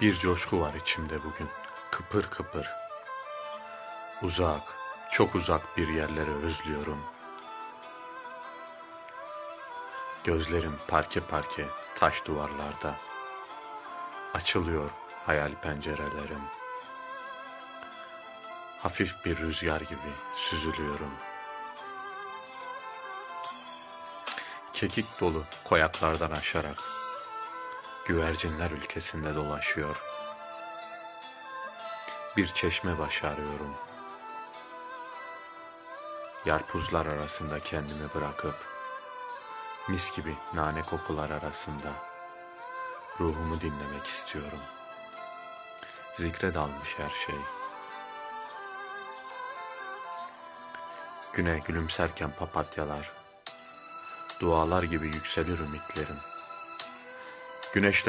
Bir coşku var içimde bugün, kıpır kıpır. Uzak, çok uzak bir yerlere özlüyorum. Gözlerim parke parke taş duvarlarda. Açılıyor hayal pencerelerim. Hafif bir rüzgar gibi süzülüyorum. Kekik dolu koyaklardan aşarak güvercinler ülkesinde dolaşıyor. Bir çeşme başı arıyorum. Yarpuzlar arasında kendimi bırakıp mis gibi nane kokular arasında ruhumu dinlemek istiyorum. Zikre dalmış her şey. Güne gülümserken papatyalar, dualar gibi yükselir ümitlerim. Güneşle